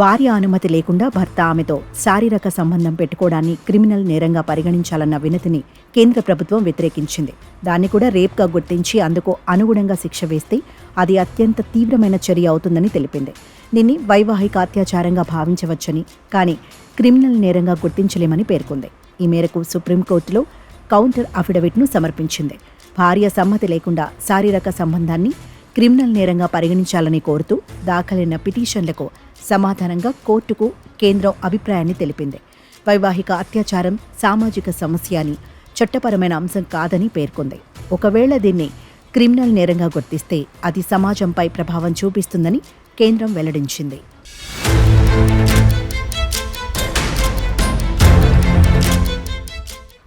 భార్య అనుమతి లేకుండా భర్త ఆమెతో శారీరక సంబంధం పెట్టుకోవడాన్ని క్రిమినల్ నేరంగా పరిగణించాలన్న వినతిని కేంద్ర ప్రభుత్వం వ్యతిరేకించింది. దాన్ని కూడా రేప్గా గుర్తించి అందుకు అనుగుణంగా శిక్ష వేస్తే అది అత్యంత తీవ్రమైన చర్య అవుతుందని తెలిపింది. దీన్ని వైవాహిక అత్యాచారంగా భావించవచ్చని కానీ క్రిమినల్ నేరంగా గుర్తించలేమని పేర్కొంది. ఈ మేరకు సుప్రీంకోర్టులో కౌంటర్ అఫిడవిట్ను సమర్పించింది. భార్య సమ్మతి లేకుండా శారీరక సంబంధాన్ని క్రిమినల్ నేరంగా పరిగణించాలని కోరుతూ దాఖలైన పిటిషన్లకు సమాధానంగా కోర్టుకు కేంద్రం అభిప్రాయాన్ని తెలిపింది. వైవాహిక అత్యాచారం సామాజిక సమస్య అని చట్టపరమైన అంశం కాదని పేర్కొంది. ఒకవేళ దీన్ని క్రిమినల్ నేరంగా గుర్తిస్తే అది సమాజంపై ప్రభావం చూపిస్తుందని కేంద్రం వెల్లడించింది.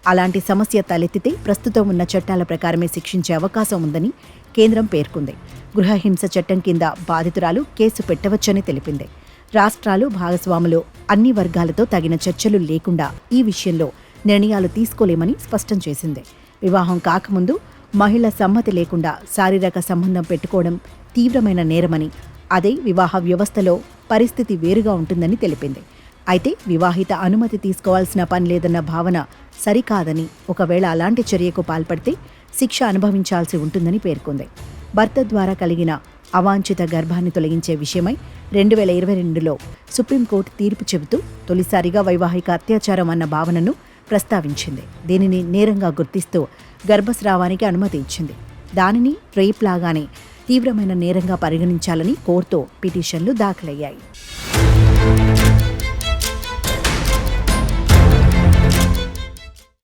అలాంటి సమస్య తలెత్తితే ప్రస్తుతం ఉన్న చట్టాల ప్రకారమే శిక్షించే అవకాశం ఉందని కేంద్రం పేర్కొంది. గృహహింస చట్టం కింద బాధితురాలు కేసు పెట్టవచ్చని తెలిపింది. రాష్ట్రాలు భాగస్వాములు అన్ని వర్గాలతో తగిన చర్చలు లేకుండా ఈ విషయంలో నిర్ణయాలు తీసుకోలేమని స్పష్టం చేసింది. వివాహం కాకముందు మహిళ సమ్మతి లేకుండా శారీరక సంబంధం పెట్టుకోవడం తీవ్రమైన నేరమని అదే వివాహ వ్యవస్థలో పరిస్థితి వేరుగా ఉంటుందని తెలిపింది. అయితే వివాహిత అనుమతి తీసుకోవాల్సిన పని లేదన్న భావన సరికాదని ఒకవేళ అలాంటి చర్యకు పాల్పడితే శిక్ష అనుభవించాల్సి ఉంటుందని పేర్కొంది. భర్త ద్వారా కలిగిన అవాంఛిత గర్భాన్ని తొలగించే విషయమై రెండు వేల ఇరవై రెండులో సుప్రీంకోర్టు తీర్పు చెబుతూ తొలిసారిగా వైవాహిక అత్యాచారం అన్న భావనను ప్రస్తావించింది. దీనిని నేరంగా గుర్తిస్తూ గర్భస్రావానికి అనుమతి ఇచ్చింది. దానిని రేప్ లాగానే తీవ్రమైన నేరంగా పరిగణించాలని కోర్టు పిటిషన్లు దాఖలయ్యాయి.